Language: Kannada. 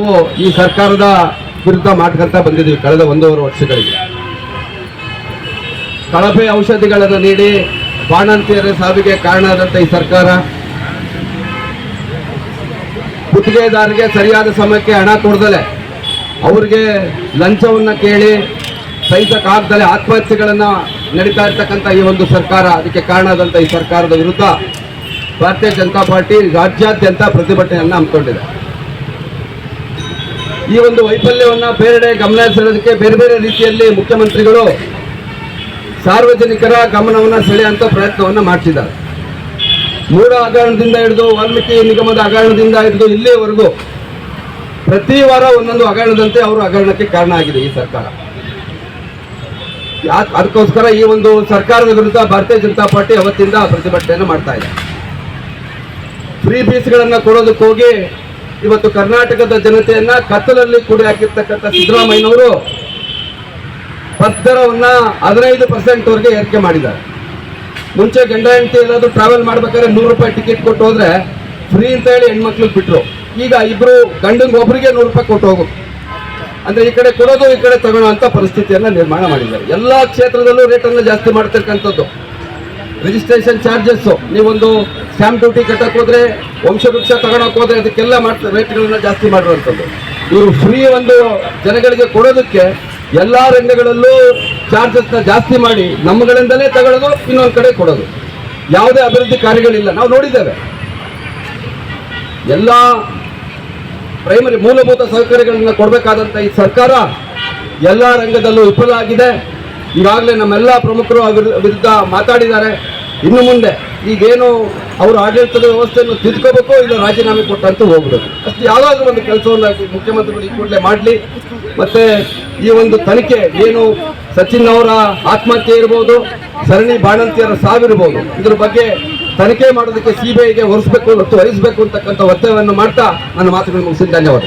ನಾವು ಈ ಸರ್ಕಾರದ ವಿರುದ್ಧ ಮಾಡ್ಕೊಂತ ಬಂದಿದ್ದೀವಿ ಕಳೆದ ಒಂದೂವರೆ ವರ್ಷಗಳಿಗೆ. ಕಳಪೆ ಔಷಧಿಗಳನ್ನು ನೀಡಿ ಬಾಣಂತಿಯರ ಸಾವಿಗೆ ಕಾರಣ ಆದಂತ ಈ ಸರ್ಕಾರ. ಗುತ್ತಿಗೆದಾರರಿಗೆ ಸರಿಯಾದ ಸಮಯಕ್ಕೆ ಹಣ ಕೊಡ್ದಲೆ. ಅವರಿಗೆ ಲಂಚವನ್ನ ಕೇಳಿ ಸಹಿಸಕ್ಕಾಗ್ದಲೆ ಆತ್ಮಹತ್ಯೆಗಳನ್ನ ನಡೀತಾ ಇರ್ತಕ್ಕಂಥ ಈ ಒಂದು ಸರ್ಕಾರ. ಅದಕ್ಕೆ ಕಾರಣ ಆದಂತ ಈ ಸರ್ಕಾರದ ವಿರುದ್ಧ ಭಾರತೀಯ ಜನತಾ ಪಾರ್ಟಿ ರಾಜ್ಯಾದ್ಯಂತ ಪ್ರತಿಭಟನೆಯನ್ನು ಹಮ್ಮಿಕೊಂಡಿದೆ. ಈ ಒಂದು ವೈಫಲ್ಯವನ್ನು ಬೇರೆಡೆ ಗಮನ ಸೆಳೆಯೋದಕ್ಕೆ ಬೇರೆ ಬೇರೆ ರೀತಿಯಲ್ಲಿ ಮುಖ್ಯಮಂತ್ರಿಗಳು ಸಾರ್ವಜನಿಕರ ಗಮನವನ್ನು ಸೆಳೆಯುವಂಥ ಪ್ರಯತ್ನವನ್ನು ಮಾಡ್ತಿದ್ದಾರೆ. ಮೂಡ ಹಗರಣದಿಂದ ಹಿಡಿದು ವಾಲ್ಮೀಕಿ ನಿಗಮದ ಹಗರಣದಿಂದ ಹಿಡಿದು ಇಲ್ಲಿಯವರೆಗೂ ಪ್ರತಿ ವಾರ ಒಂದೊಂದು ಹಗರಣದಂತೆ ಅವರು ಹಗರಣಕ್ಕೆ ಕಾರಣ ಆಗಿದೆ ಈ ಸರ್ಕಾರ. ಅದಕ್ಕೋಸ್ಕರ ಈ ಒಂದು ಸರ್ಕಾರದ ವಿರುದ್ಧ ಭಾರತೀಯ ಜನತಾ ಪಾರ್ಟಿ ಅವತ್ತಿಂದ ಪ್ರತಿಭಟನೆಯನ್ನು ಮಾಡ್ತಾ ಇದೆ. ಫ್ರೀ ಬೀಸ್ಗಳನ್ನು ಕೊಡೋದಕ್ಕೆ ಹೋಗಿ ಇವತ್ತು ಕರ್ನಾಟಕದ ಜನತೆಯನ್ನ ಕತ್ತಲಲ್ಲಿ ಕೂಡಿ ಹಾಕಿರ್ತಕ್ಕಂಥ ಸಿದ್ದರಾಮಯ್ಯನವರು ಪದ್ದರವನ್ನ ಹದಿನೈದು ಪರ್ಸೆಂಟ್ ವರೆಗೆ ಏರಿಕೆ ಮಾಡಿದ್ದಾರೆ. ಮುಂಚೆ ಗಂಡ ಹೆಂಡತಿ ಏನಾದರೂ ಟ್ರಾವೆಲ್ ಮಾಡ್ಬೇಕಾದ್ರೆ ನೂರು ರೂಪಾಯಿ ಟಿಕೆಟ್ ಕೊಟ್ಟು ಹೋದ್ರೆ ಫ್ರೀ ಅಂತ ಹೇಳಿ ಹೆಣ್ಮಕ್ಳಿಗೆ ಬಿಟ್ರು. ಈಗ ಇಬ್ರು ಗಂಡಂಗೆ ಒಬ್ಬರಿಗೆ ನೂರು ರೂಪಾಯಿ ಕೊಟ್ಟು ಹೋಗು ಅಂದ್ರೆ ಈ ಕಡೆ ಕೊಡೋದು, ಈ ಕಡೆ ತಗೊಳ್ಳೋ ಅಂತ ಪರಿಸ್ಥಿತಿಯನ್ನ ನಿರ್ಮಾಣ ಮಾಡಿದ್ದಾರೆ. ಎಲ್ಲಾ ಕ್ಷೇತ್ರದಲ್ಲೂ ರೇಟನ್ನು ಜಾಸ್ತಿ ಮಾಡ್ತಿರ್ತಕ್ಕಂಥದ್ದು. ರಿಜಿಸ್ಟ್ರೇಷನ್ ಚಾರ್ಜಸ್ ನೀವೊಂದು ಸ್ಟ್ಯಾಂಪ್ ಡ್ಯೂಟಿ ಕಟ್ಟಕ್ಕೆ ಹೋದ್ರೆ, ವಂಶವೃಕ್ಷ ತಗೊಳಕ್ ಹೋದರೆ ಅದಕ್ಕೆಲ್ಲ ಮಾಡ್ತಾರೆ ರೇಟ್ಗಳನ್ನ ಜಾಸ್ತಿ ಮಾಡುವಂಥದ್ದು. ಇವರು ಫ್ರೀ ಒಂದು ಜನಗಳಿಗೆ ಕೊಡೋದಕ್ಕೆ ಎಲ್ಲಾ ರಂಗಗಳಲ್ಲೂ ಚಾರ್ಜಸ್ನ ಜಾಸ್ತಿ ಮಾಡಿ, ನಮ್ಮಗಳಿಂದಲೇ ತಗೊಳ್ಳೋದು ಇನ್ನೊಂದು ಕಡೆ ಕೊಡೋದು. ಯಾವುದೇ ಅಭಿವೃದ್ಧಿ ಕಾರ್ಯಗಳಿಲ್ಲ. ನಾವು ನೋಡಿದ್ದೇವೆ. ಎಲ್ಲ ಪ್ರೈಮರಿ ಮೂಲಭೂತ ಸೌಕರ್ಯಗಳನ್ನ ಕೊಡಬೇಕಾದಂಥ ಈ ಸರ್ಕಾರ ಎಲ್ಲ ರಂಗದಲ್ಲೂ ವಿಫಲ ಆಗಿದೆ. ಈಗಾಗಲೇ ನಮ್ಮೆಲ್ಲ ಪ್ರಮುಖರು ವಿರುದ್ಧ ಮಾತಾಡಿದ್ದಾರೆ. ಇನ್ನು ಮುಂದೆ ಈಗೇನು ಅವರು ಆಡಳಿತದ ವ್ಯವಸ್ಥೆಯನ್ನು ತಿದ್ಕೋಬೇಕು ಇಲ್ಲ ರಾಜೀನಾಮೆ ಕೊಟ್ಟಂತೂ ಹೋಗ್ಬೇಕು ಅಷ್ಟು ಯಾವಾಗಲೂ ಒಂದು ಕೆಲಸವನ್ನು ಮುಖ್ಯಮಂತ್ರಿಗಳು ಈ ಕೂಡಲೇ ಮಾಡಲಿ. ಮತ್ತೆ ಈ ಒಂದು ತನಿಖೆ ಏನು ಸಚಿನ್ ಅವರ ಆತ್ಮಹತ್ಯೆ ಇರ್ಬೋದು, ಸರಣಿ ಬಾಣಂತಿಯರ ಸಾವಿರ್ಬೋದು, ಇದ್ರ ಬಗ್ಗೆ ತನಿಖೆ ಮಾಡೋದಕ್ಕೆ ಸಿಬಿಐಗೆ ಹೊರಿಸಬೇಕು ಮತ್ತು ವಹಿಸಬೇಕು ಅಂತಕ್ಕಂಥ ಒತ್ತಾಯವನ್ನು ಮಾಡ್ತಾ ನನ್ನ ಮಾತುಗಳನ್ನು ಮುಗಿಸಿ ಧನ್ಯವಾದ